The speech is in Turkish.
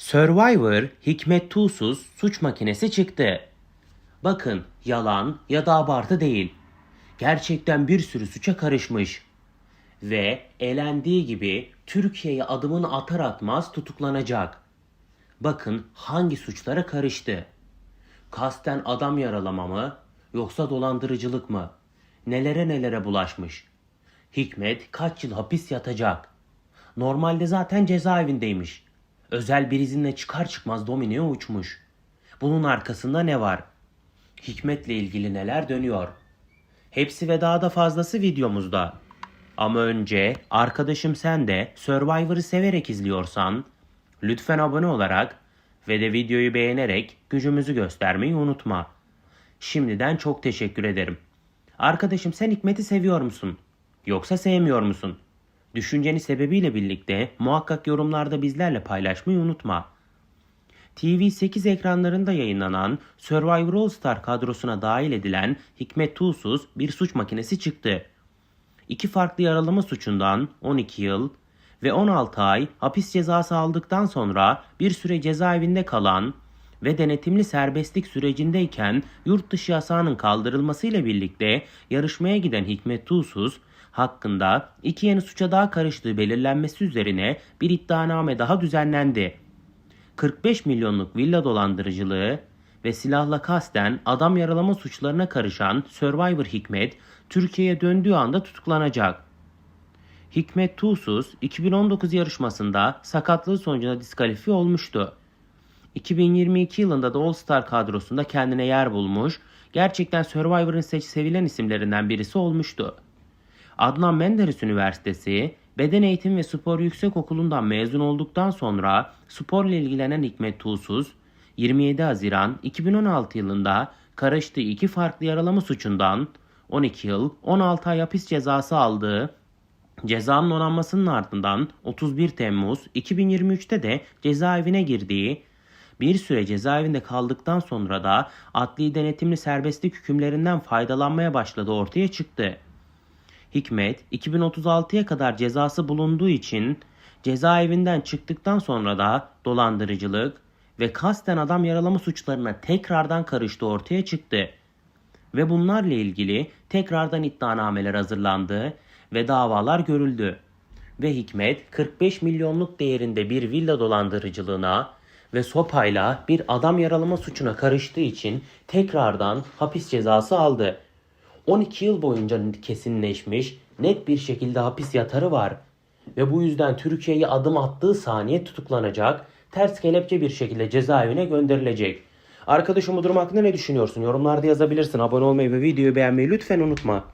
Survivor Hikmet Tuğsuz suç makinesi çıktı. Bakın yalan ya da abartı değil. Gerçekten bir sürü suça karışmış. Ve elendiği gibi Türkiye'ye adımını atar atmaz tutuklanacak. Bakın hangi suçlara karıştı. Kasten adam yaralama mı yoksa dolandırıcılık mı? Nelere nelere bulaşmış. Hikmet kaç yıl hapis yatacak? Normalde zaten cezaevindeymiş. Özel bir izinle çıkar çıkmaz dominoya uçmuş. Bunun arkasında ne var? Hikmet'le ilgili neler dönüyor? Hepsi ve daha da fazlası videomuzda. Ama önce arkadaşım sen de Survivor'ı severek izliyorsan lütfen abone olarak ve de videoyu beğenerek gücümüzü göstermeyi unutma. Şimdiden çok teşekkür ederim. Arkadaşım sen Hikmet'i seviyor musun? Yoksa sevmiyor musun? Düşünceni sebebiyle birlikte muhakkak yorumlarda bizlerle paylaşmayı unutma. TV8 ekranlarında yayınlanan Survivor All Star kadrosuna dahil edilen Hikmet Tuğsuz bir suç makinesi çıktı. İki farklı yaralama suçundan 12 yıl ve 16 ay hapis cezası aldıktan sonra bir süre cezaevinde kalan ve denetimli serbestlik sürecindeyken yurt dışı yasağının kaldırılmasıyla birlikte yarışmaya giden Hikmet Tuğsuz hakkında iki yeni suça daha karıştığı belirlenmesi üzerine bir iddianame daha düzenlendi. 45 milyonluk villa dolandırıcılığı ve silahla kasten adam yaralama suçlarına karışan Survivor Hikmet Türkiye'ye döndüğü anda tutuklanacak. Hikmet Tuğsuz 2019 yarışmasında sakatlığı sonucunda diskalifiye olmuştu. 2022 yılında da All Star kadrosunda kendine yer bulmuş, gerçekten Survivor'ın sevilen isimlerinden birisi olmuştu. Adnan Menderes Üniversitesi Beden Eğitimi ve Spor Yüksekokulu'ndan mezun olduktan sonra sporla ilgilenen Hikmet Tuğsuz, 27 Haziran 2016 yılında karıştığı iki farklı yaralama suçundan 12 yıl 16 ay hapis cezası aldığı Cezanın onanmasının ardından 31 Temmuz 2023'te de cezaevine girdiği, bir süre cezaevinde kaldıktan sonra da adli denetimli serbestlik hükümlerinden faydalanmaya başladığı ortaya çıktı. Hikmet 2036'ya kadar cezası bulunduğu için cezaevinden çıktıktan sonra da dolandırıcılık ve kasten adam yaralama suçlarına tekrardan karıştığı ortaya çıktı. Ve bunlarla ilgili tekrardan iddianameler hazırlandı ve davalar görüldü. Ve Hikmet 45 milyonluk değerinde bir villa dolandırıcılığına ve sopayla bir adam yaralama suçuna karıştığı için tekrardan hapis cezası aldı. 12 yıl boyunca kesinleşmiş net bir şekilde hapis yatarı var. Ve bu yüzden Türkiye'ye adım attığı saniye tutuklanacak, ters kelepçe bir şekilde cezaevine gönderilecek. Arkadaşım bu durum hakkında ne düşünüyorsun? Yorumlarda yazabilirsin. Abone olmayı ve videoyu beğenmeyi lütfen unutma.